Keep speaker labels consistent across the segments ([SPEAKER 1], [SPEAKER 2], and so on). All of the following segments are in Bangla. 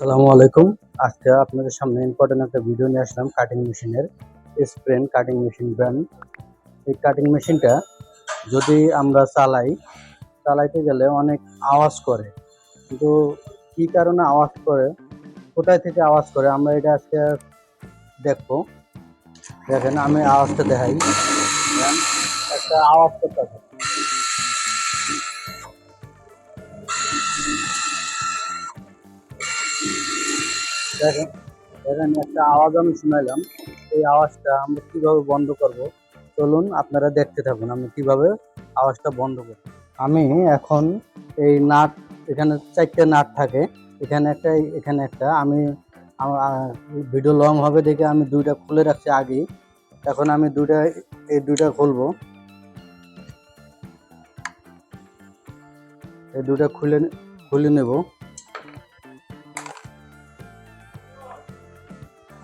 [SPEAKER 1] আসসালামু আলাইকুম। আজকে আপনাদের সামনে ইম্পর্টেন্ট একটা ভিডিও নিয়ে আসলাম কাটিং মেশিনের স্প্রেন কাটিং মেশিন ব্র্যান্ড এই কাটিং মেশিনটা যদি আমরা চালাই, চালাইতে গেলে অনেক আওয়াজ করে। কিন্তু কী কারণে আওয়াজ করে, কোথায় থেকে আওয়াজ করে, আমরা এটা আজকে দেখব। দেখেন, আমি আওয়াজটা দেখাই। একটা আওয়াজ করতে দেখেন দেখেন একটা আওয়াজ আমি শুনাইলাম। এই আওয়াজটা আমরা কীভাবে বন্ধ করব? চলুন আপনারা দেখতে থাকুন আমি কীভাবে আওয়াজটা বন্ধ করব। আমি এখন এই নাট, এখানে চারটে নাট থাকে। এখানে একটা এখানে একটা। আমি ভিডিও লং হবে দেখে আমি দুইটা খুলে রাখছি আগেই। এখন আমি দুইটা, এই দুইটা খুলবো। এই দুটা খুলে খুলে নেব।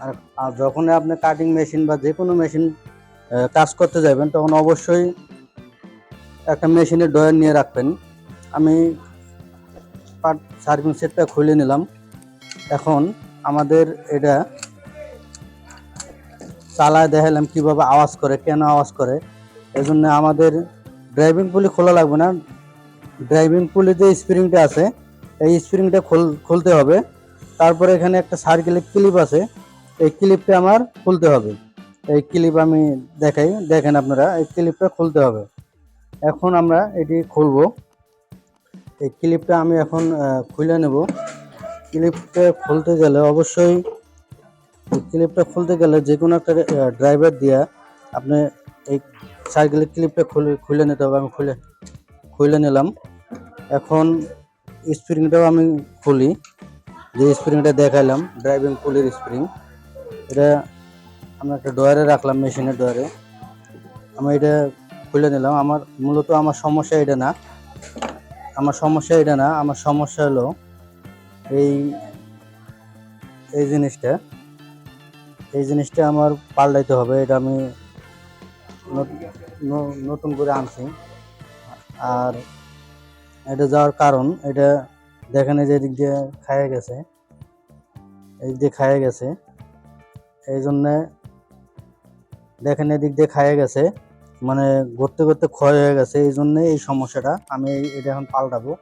[SPEAKER 1] আর আর যখন আপনি কাটিং মেশিন বা যে কোনো মেশিন কাজ করতে যাবেন, তখন অবশ্যই একটা মেশিনের ডয়ার নিয়ে রাখবেন। আমি পার্ট সার্ভিং সেটটা খুলে নিলাম। এখন আমাদের এটা চালায় দেখালাম কীভাবে আওয়াজ করে, কেন আওয়াজ করে। এই জন্য আমাদের ড্রাইভিং পুলি খোলা লাগবে না। ড্রাইভিং পুলি যে স্প্রিংটা আছে, এই স্প্রিংটা খোল, খুলতে হবে। তারপরে এখানে একটা সার্কেলের ক্লিপ আছে। এই ক্লিপটা আমার খুলতে হবে। এই ক্লিপ আমি দেখাই, দেখেন আপনারা, এই ক্লিপটা খুলতে হবে। এখন আমরা এটি খুলবো। এই ক্লিপটা আমি এখন খুলে নেব। ক্লিপটা খুলতে গেলে অবশ্যই ক্লিপটা খুলতে গেলে যে কোনো একটা ড্রাইভার দিয়ে আপনি এই সাইকেলের ক্লিপটা খুলে খুলে নিতে হবে। আমি খুলে খুলে নিলাম। এখন স্প্রিংটাও আমি খুলি। যে স্প্রিংটা দেখাইলাম ড্রাইভিং পুলির স্প্রিং এটা আমরা একটা ডয়ারে রাখলাম, মেশিনের ডয়ারে আমি এটা খুলে নিলাম। আমার মূলত আমার সমস্যা এটা না। আমার সমস্যা এটা না। আমার সমস্যা হলো এই এই জিনিসটা। এই জিনিসটা আমার পাল্টাইতে হবে। এটা আমি নতুন করে আনছি। আর এটা যাওয়ার কারণ, এটা দেখেন যে এদিক দিয়ে খাইয়ে গেছে। এই দিয়ে খাইয়ে গেছে। এই জন্যে দেখেন এদিক দিয়ে খাইয়ে গেছে মানে ঘুরতে ঘুরতে ক্ষয় হয়ে গেছে এই জন্যে এই সমস্যাটা। আমি এটা এখন পাল্টাবো।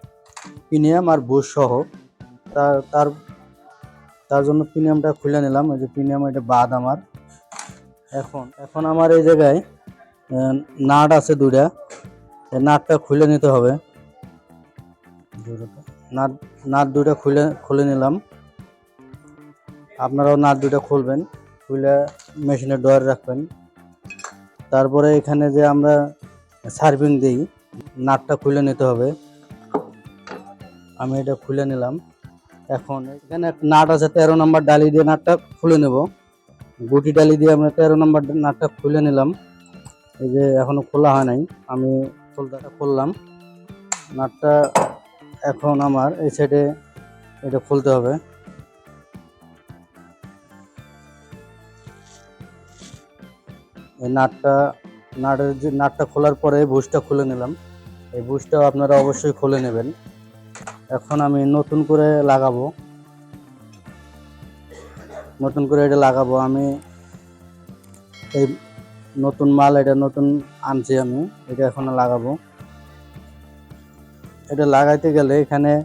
[SPEAKER 1] প্রিমিয়াম আর বুশ সহ। তার তার তার জন্য প্রিমিয়ামটা খুলে নিলাম। এই যে প্রিমিয়াম এটা বাদ আমার। এখন এখন আমার এই জায়গায় নাট আছে দুইটা। নাটটা খুলে নিতে হবে। নাট নাট দুইটা খুলে খুলে নিলাম। আপনারাও নাট দুইটা খুলবেন। খুলে মেশিনে ডয়ার রাখবেন। তারপরে এখানে যে আমরা সার্ভিং দিই, নাটটা খুলে নিতে হবে। আমি এটা খুলে নিলাম। এখন এখানে নাট আছে, তেরো নম্বর ডালি দিয়ে নাটটা খুলে নেব। গুটি ডালি দিয়ে আমরা তেরো নম্বর নাটটা খুলে নিলাম। এই যে এখনও খোলা হয় নাই, আমি খোলটাটা খুললাম। নাটটা এখন আমার এই সাইডে এটা খুলতে হবে। নাটটা নাটের যে, নাটটা খোলার পরে বুশটা খুলে নিলাম। এই বুশটাও আপনারা অবশ্যই খুলে নেবেন। এখন আমি নতুন করে লাগাবো। নতুন করে এটা লাগাবো। আমি এই নতুন মাল, এটা নতুন আনছি আমি। এটা এখন লাগাবো। এটা লাগাইতে গেলে এখানে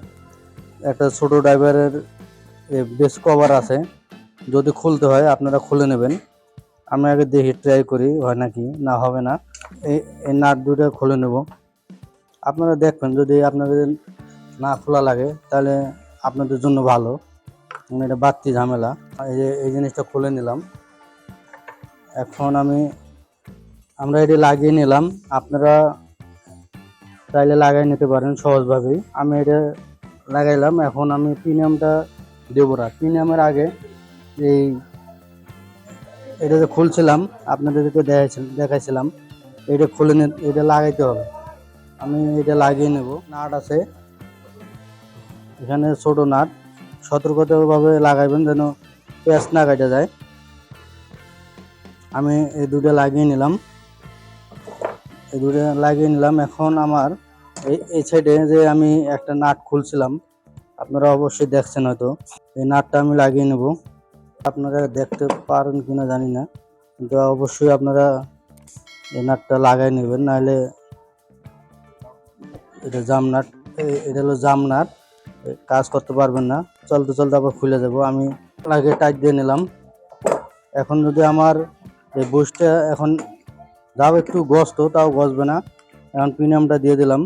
[SPEAKER 1] একটা ছোট ড্রাইভারের বেস কভার আছে। যদি খুলতে হয়, আপনারা খুলে নেবেন। আমি আগে দেখি ট্রাই করি, হয় নাকি? না, হবে না। এই এই নাট দুটো খুলে নেব। আপনারা দেখবেন, যদি আপনাদের না খোলা লাগে, তাহলে আপনাদের জন্য ভালো। কারণ এটা বাড়তি ঝামেলা। এই যে, এই জিনিসটা খুলে নিলাম। এখন আমি, আমরা এটি লাগিয়ে নিলাম। আপনারা চাইলে লাগাই নিতে পারেন সহজভাবেই। আমি এটা লাগাইলাম। এখন আমি প্রিমিয়ামটা দেবো না। প্রিমিয়ামের আগে এই এটা যে খুলছিলাম, আপনাদেরকে দেখাইছিলাম দেখাইছিলাম, এটা খুলে এটা লাগাইতে হবে। আমি এটা লাগিয়ে নেব। নাট আছে। এখানে ছোট নাট। সতর্কতাভাবে লাগাইবেন যেন পেঁয়াজ না কাটা যায়। আমি এই দুটো লাগিয়ে নিলাম। এই দুটো লাগিয়ে নিলাম। এখন আমার এই এই সাইডে যে আমি একটা নাট খুলছিলাম, আপনারা অবশ্যই দেখছেন হয়তো। এই নাটটা আমি লাগিয়ে নেব। আপনারা দেখতে পারেন কিনা জানি না। কিন্তু অবশ্যই আপনারা এই নাটটা লাগাই নেবেন, নাহলে এটা জাম নাট এটা হলো জাম নাট কাজ করতে পারবেন না। চলতে চলতে আবার খুলে যাব আমি আগে টাইট দিয়ে নিলাম। এখন যদি আমার এই বুশটা এখন যাও একটু গস্ত, তাও গসবে না। এখন প্রিমিয়ামটা দিয়ে দিলাম।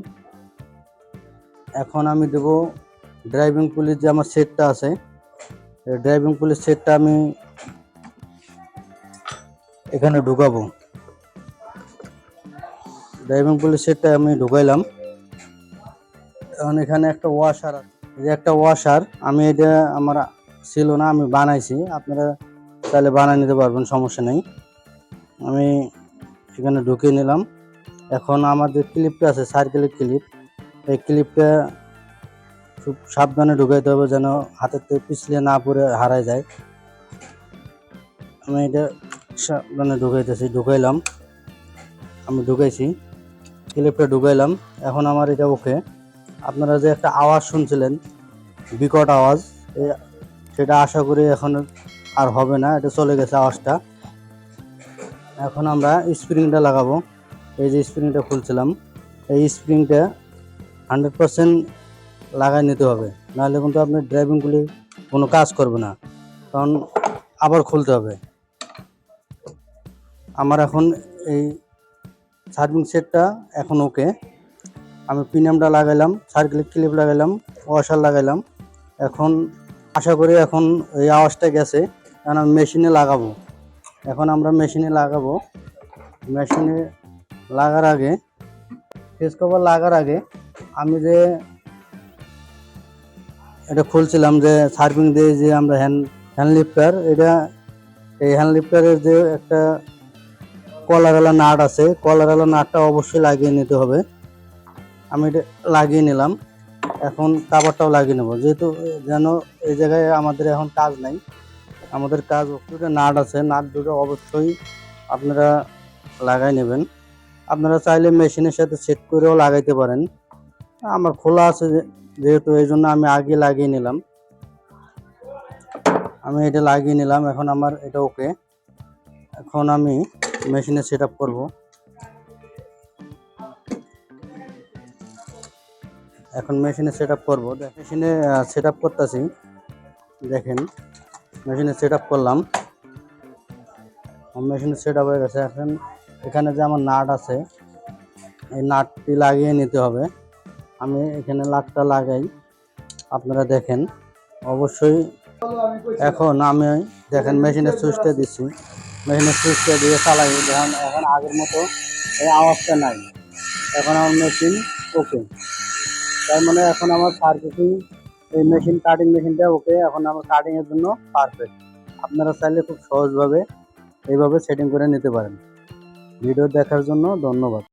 [SPEAKER 1] এখন আমি দেব ড্রাইভিং পুলিশ যে আমার সেটটা আছে ড্রাইভিং পুলিশ সেটটা আমি এখানে ঢুকাবো। ড্রাইভিং পুলিশ সেটটা আমি ঢুকাইলাম। এখন এখানে একটা ওয়াশার যে একটা ওয়াশার আমি এটা আমার ছিল না, আমি বানাইছি। আপনারা তাহলে বানিয়ে নিতে পারবেন, সমস্যা নেই। আমি এখানে ঢুকিয়ে নিলাম। এখন আমাদের ক্লিপটা আছে সার্কেলের ক্লিপ এই ক্লিপটা খুব সাবধানে ঢুকাইতে হবে যেন হাতের থেকে পিছলে না পড়ে হারায় যায়। আমি এটা সাবধানে ঢুকাইতেছি, ঢুকাইলাম। আমি ঢুকাইছি ক্লিপটা ঢুকাইলাম। এখন আমার এটা ওকে আপনারা যে একটা আওয়াজ শুনছিলেন, বিকট আওয়াজ সেটা আশা করি এখন আর হবে না, এটা চলে গেছে আওয়াজটা। এখন আমরা স্প্রিংটা লাগাবো। এই যে স্প্রিংটা খুলছিলাম, এই স্প্রিংটা হান্ড্রেড পার্সেন্ট লাগাই নিতে হবে। নাহলে কিন্তু আপনি ড্রাইভিংগুলি কোনো কাজ করবে না। কারণ আবার খুলতে হবে। আমার এখন এই সার্ভিং সেটটা এখন ওকে আমি প্রিমিয়ামটা লাগাইলাম সার্কেল ক্লিপ লাগাইলাম ওয়াশার লাগাইলাম। এখন আশা করি এখন এই আওয়াজটা গেছে এখন আমি মেশিনে লাগাবো। এখন আমরা মেশিনে লাগাবো। মেশিনে লাগার আগে ফেস কভার লাগার আগে আমি যে এটা খুলছিলাম যে সার্ভিং দিয়ে যে আমরা হ্যান্ড হ্যান্ড লিফটার, এটা এই হ্যান্ড লিফটারের যে একটা কলারওয়ালা নাট আছে কলারওয়ালা নাটটা অবশ্যই লাগিয়ে নিতে হবে। আমি এটা লাগিয়ে নিলাম। এখন কাবারটাও লাগিয়ে নেব। যেহেতু যেন এই জায়গায় আমাদের এখন কাজ নাই, আমাদের কাজ দুটো নাট আছে, নাট দুটো অবশ্যই আপনারা লাগাই নেবেন। আপনারা চাইলে মেশিনের সাথে সেট করেও লাগাইতে পারেন। আমার খোলা আছে যেহেতু এই জন্য আমি আগে লাগিয়ে নিলাম। আমি এটা লাগিয়ে নিলাম, এখন আমার এটা ওকে এখন আমি মেশিনে সেট আপ করব। এখন মেশিনে সেট আপ করব। মেশিনে সেট আপ করতেছি। দেখেন মেশিনে সেট আপ করলাম। মেশিনে সেট আপ হয়ে গেছে। এখন এখানে যে আমার নাট আছে, এই নাটটি লাগিয়ে নিতে হবে। আমি এখানে লাটটা লাগাই। আপনারা দেখেন, অবশ্যই এখন আমি দেখেন মেশিনের সুইচটা দিচ্ছি মেশিনের সুইচটা দিয়ে চালাই। দেখেন, এখন আগের মতো এই আওয়াজটা নাই। এখন আমার মেশিন ওকে। তার মানে এখন আমার সার্ভিসিং এই মেশিন কাটিং মেশিনটা ওকে। এখন আমার কাটিংয়ের জন্য পারফেক্ট আপনারা চাইলে খুব সহজভাবে এইভাবে সেটিং করে নিতে পারেন। ভিডিও দেখার জন্য ধন্যবাদ।